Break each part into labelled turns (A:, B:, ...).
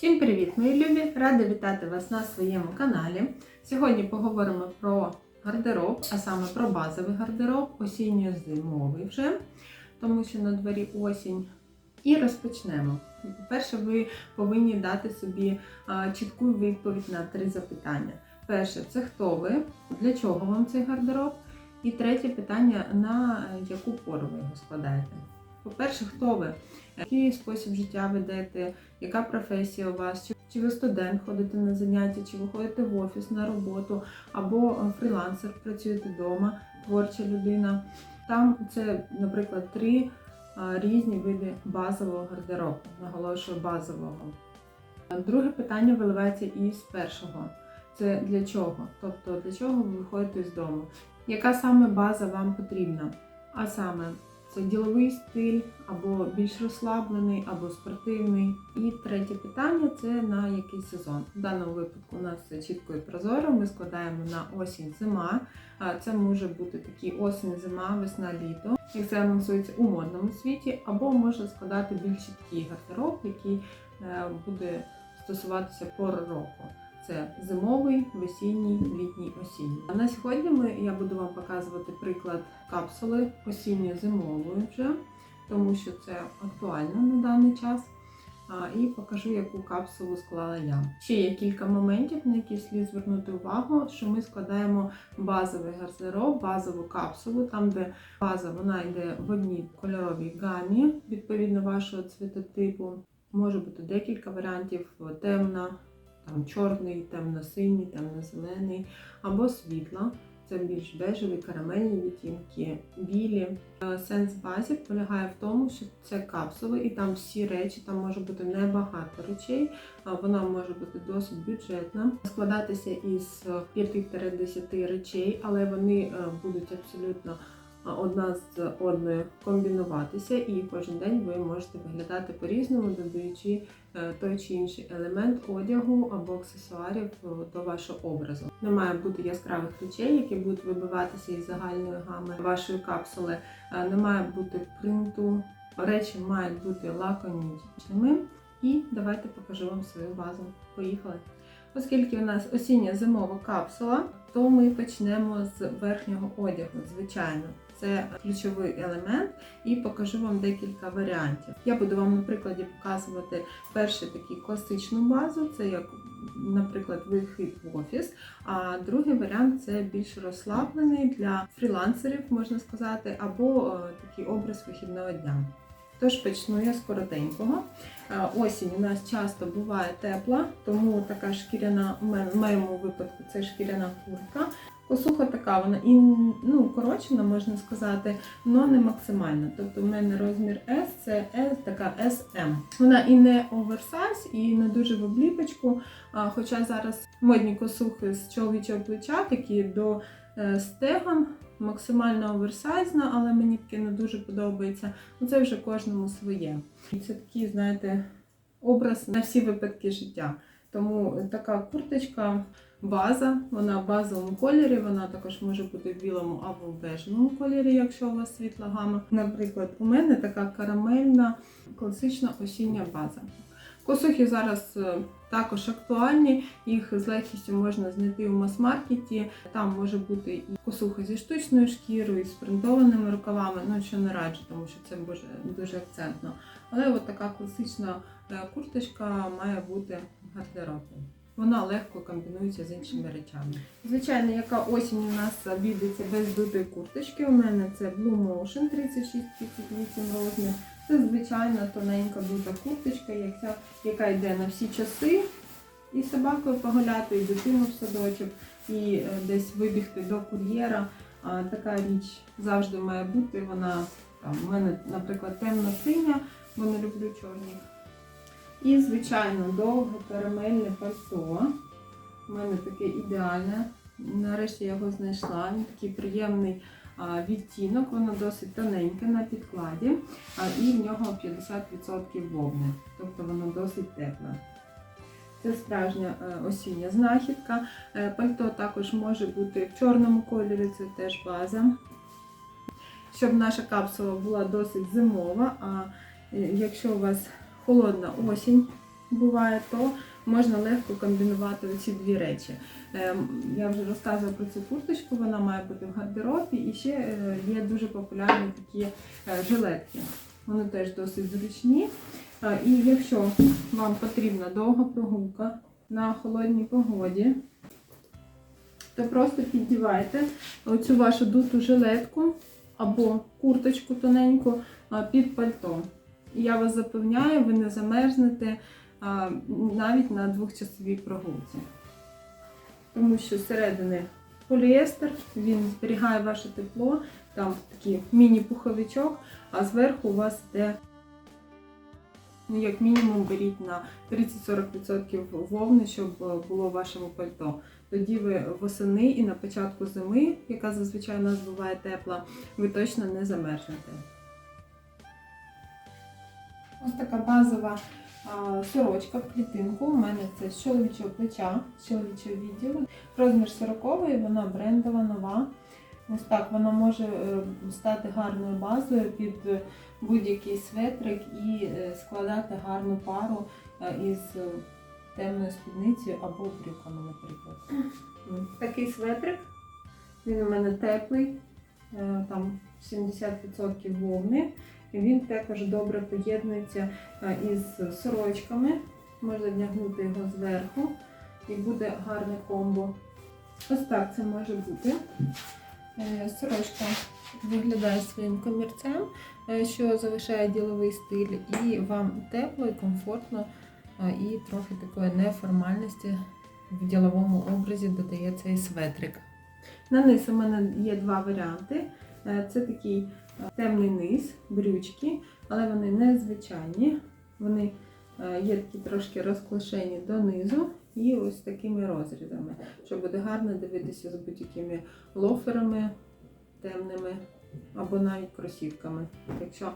A: Всім привіт, мої любі! Рада вітати вас на своєму каналі. Сьогодні поговоримо про гардероб, а саме про базовий гардероб, осінньо-зимовий вже, тому що на дворі осінь. І розпочнемо. По-перше, ви повинні дати собі чітку відповідь на три запитання. Перше, це хто ви, для чого вам цей гардероб? І третє питання, на яку пору ви його складаєте. По-перше, хто ви? Який спосіб життя ведете, яка професія у вас? Чи, ви студент ходите на заняття, чи ви ходите в офіс на роботу, або е, фрілансер, працюєте вдома, творча людина. Там це, наприклад, три е, різні види базового гардеробу. Наголошую базового. Друге питання виливається із першого. Це для чого? Тобто для чого ви виходите з дому? Яка саме база вам потрібна? А саме це діловий стиль, або більш розслаблений, або спортивний. І третє питання це на який сезон. В даному випадку у нас все чітко і прозоро. Ми складаємо на осінь зима. А Це може бути такі осінь, зима, весна, літо, як це анонсується у модному світі, або можна складати більш чіткий гардероб, який е, буде стосуватися пор року. Це зимовий, весінній, літній, осінній. А на сьогодні ми, я буду вам показувати приклад капсули осінньо-зимової вже, тому що це актуально на даний час. І покажу, яку капсулу склала я. Ще є кілька моментів, на які слід звернути увагу, що ми складаємо базовий гардероб, базову капсулу, там, де база вона йде в одній кольоровій гамі, відповідно вашого цвітотипу. Може бути декілька варіантів: темна, там чорний, темно-синій, темно-зелений або світла. Це більш бежеві, карамельні відтінки, білі. Е, Сенс базі полягає в тому, що це капсули, і там всі речі, там може бути небагато речей, вона може бути досить бюджетна, складатися із 5-10 речей, але вони е, будуть абсолютно одна з одною комбінуватися, і кожен день ви можете виглядати по-різному, додаючи е, той чи інший елемент одягу або аксесуарів е, до вашого образу. Не має бути яскравих речей, які будуть вибиватися із загальної гами вашої капсули. Е, Не має бути принту. Речі мають бути лаконічними. І давайте покажу вам свою базу. Поїхали! Оскільки у нас осіння зимова капсула, то ми почнемо з верхнього одягу, звичайно. Це ключовий елемент, і покажу вам декілька варіантів. Я буду вам на прикладі показувати перший такий класичну базу, це як, наприклад, вихід в офіс. А другий варіант це більш розслаблений для фрілансерів, можна сказати, або е, такий образ вихідного дня. Тож почну я з коротенького. Е, Осінь у нас часто буває тепла, тому така шкіряна, в моєму випадку це шкіряна куртка. Косуха така, вона і ну, коротшена, можна сказати, але не максимальна. Тобто в мене розмір S, це S, така SM. Вона і не оверсайз, і не дуже в обліпочку. А, Хоча зараз модні косухи з чоловічого плеча, такі до е, стегон, максимально оверсайзна, але мені таке не дуже подобається. Ну це вже кожному своє. І це такий, знаєте, образ на всі випадки життя. Тому така курточка, база, вона в базовому кольорі, вона також може бути в білому або в бежевому кольорі, якщо у вас світла гама. Наприклад, у мене така карамельна класична осіння база. Косухи зараз е, також актуальні, їх з легкістю можна знайти у мас-маркеті. Там може бути і косуха зі штучною шкірою, і з принтованими рукавами, ну що не раджу, тому що це дуже, дуже акцентно. Але от така класична е, курточка має бути в гардеробі. Вона легко комбінується з іншими речами. Звичайно, яка осінь у нас обійдеться без дутої курточки. У мене це Blue Motion 36-38 розмір. Це звичайна тоненька дута курточка, яка, яка йде на всі часи. І собакою погуляти, і дитину в садочок, і е, десь вибігти до кур'єра. Така річ завжди має бути. Вона там, у мене, наприклад, темно-синя, бо не люблю чорні. І, звичайно, довге карамельне пальто. У мене таке ідеальне. Нарешті я його знайшла. Він такий приємний відтінок, воно досить тоненьке на підкладі, і в нього 50% вовни, тобто воно досить тепле. Це справжня е, осіння знахідка. Е, Пальто також може бути в чорному кольорі, це теж база. Щоб наша капсула була досить зимова, а е, якщо у вас холодна осінь, буває, то можна легко комбінувати оці дві речі. Ем, Я вже розказувала про цю курточку, вона має бути в гардеробі, і ще е, є дуже популярні такі е, жилетки. Вони теж досить зручні. Е, І якщо вам потрібна довга прогулка на холодній погоді, то просто піддівайте оцю вашу дуту жилетку або курточку тоненьку під пальто. Я вас запевняю, ви не замерзнете а, навіть на двохчасовій прогулці. Тому що зсередини поліестер, він зберігає ваше тепло, там такий міні-пуховичок, а зверху у вас йде, ну, як мінімум, беріть на 30-40% вовни, щоб е, було в вашому пальто. Тоді ви восени і на початку зими, яка зазвичай у нас буває тепла, ви точно не замерзнете. Ось така базова сорочка в клітинку. У мене це з чоловічого плеча, з чоловічого відділу. Розмір 40 вона брендова, нова. Ось так вона може е, стати гарною базою під е, будь-який светрик і е, складати гарну пару із темною спідницею або брюками, наприклад. Такий светрик. Він у мене теплий, там 70% вовни. Він також добре поєднується е, із сорочками. Можна вдягнути його зверху і буде гарне комбо. Ось так це може бути. Е, Сорочка виглядає своїм комірцем, е, що залишає діловий стиль, і вам тепло і комфортно, і трохи такої неформальності в діловому образі додає цей светрик. На низ у мене є два варіанти. Це такий темний низ, брючки, але вони не звичайні. Вони е, є такі трошки розклашені донизу і ось такими розрізами, що буде гарно дивитися з будь-якими лоферами темними або навіть кросівками, якщо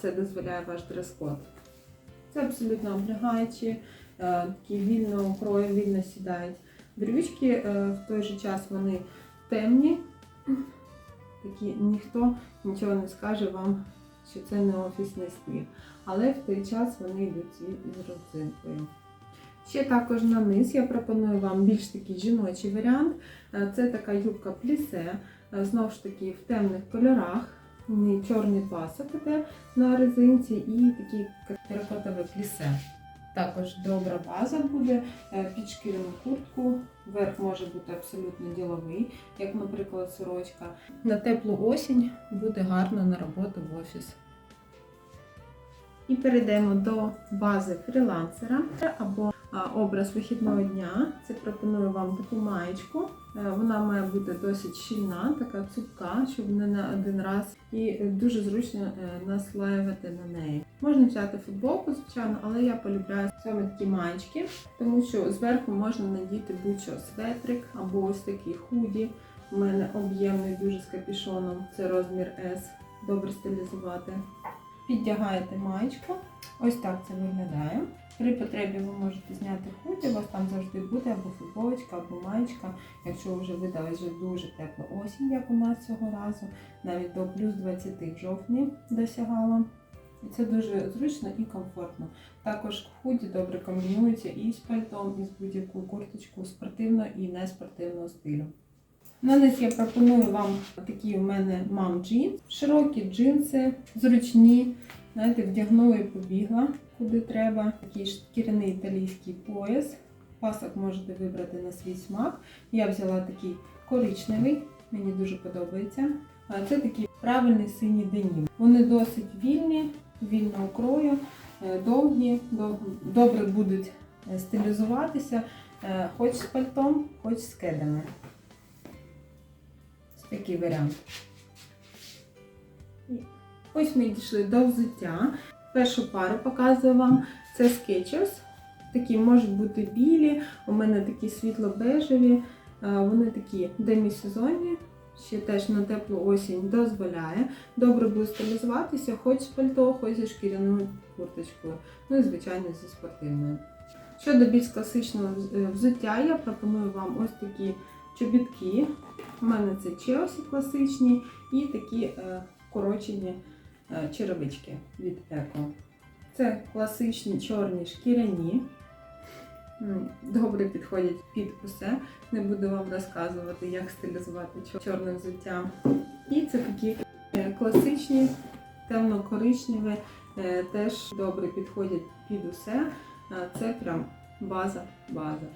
A: це дозволяє ваш дрес-код. Це абсолютно облягаючі, е, такі вільного крою, вільно сідають брючки, е, в той же час вони темні, такі ніхто нічого не скаже вам, що це не офісний стиль. Але в той час вони йдуть із родзинкою. Ще також на низ я пропоную вам більш такий жіночий варіант. Е, Це така юбка плісе, е, знову ж таки в темних кольорах. Чорний пасок іде на резинці і такий теракотове плісе. Також добра база буде е, під шкіряну куртку. Верх може бути абсолютно діловий, як, наприклад, сорочка. На теплу осінь буде гарно на роботу в офіс. І перейдемо до бази фрілансера або образ вихідного дня. Це пропоную вам таку маєчку. Е, Вона має бути досить щільна, така цупка, щоб не на один раз, і дуже зручно е, наслаювати на неї. Можна взяти футболку, звичайно, але я полюбляю саме такі маєчки, тому що зверху можна надіти будь-що светрик або ось такий худі. У мене об'ємний дуже з капюшоном, це розмір S, добре стилізувати. Піддягаєте маєчку. Ось так це виглядає. При потребі ви можете зняти худі, у вас там завжди буде або футболочка, або маєчка. Якщо вже видали вже дуже тепла осінь, як у нас цього разу, навіть до плюс 20 в жовтні досягало. І це дуже зручно і комфортно. Також худі добре комбінується і з пальтом, і з будь-яку курточку спортивного і неспортивного стилю. На низ я пропоную вам такі у мене мам джинс. Широкі джинси, зручні. Знаєте, вдягнула і побігла куди треба. Такий шкіряний італійський пояс. Пасок можете вибрати на свій смак. Я взяла такий коричневий, мені дуже подобається. Це такий правильний синій денім. Вони досить вільні, вільного крою, е, довгі, добре будуть е, стилізуватися, е, хоч з пальтом, хоч з кедами. Ось такий варіант. Ось ми дійшли до взуття. Першу пару показую вам. Це Skechers. Такі можуть бути білі, у мене такі світло-бежеві. Е, Вони такі демісезонні, ще теж на теплу осінь дозволяє. Добре буде стилізуватися, хоч з пальто, хоч зі шкіряною курточкою. Ну і звичайно зі спортивною. Щодо більш класичного е, взуття, я пропоную вам ось такі чобітки. У мене це Челсі класичні і такі е, корочені черевички від Еко. Це класичні чорні шкіряні. Добре підходять під усе. Не буду вам розказувати, як стилізувати чор- чорне взуття. І це такі е, класичні, темно-коричневі, е, теж добре підходять під усе. Е, Це прям база, база.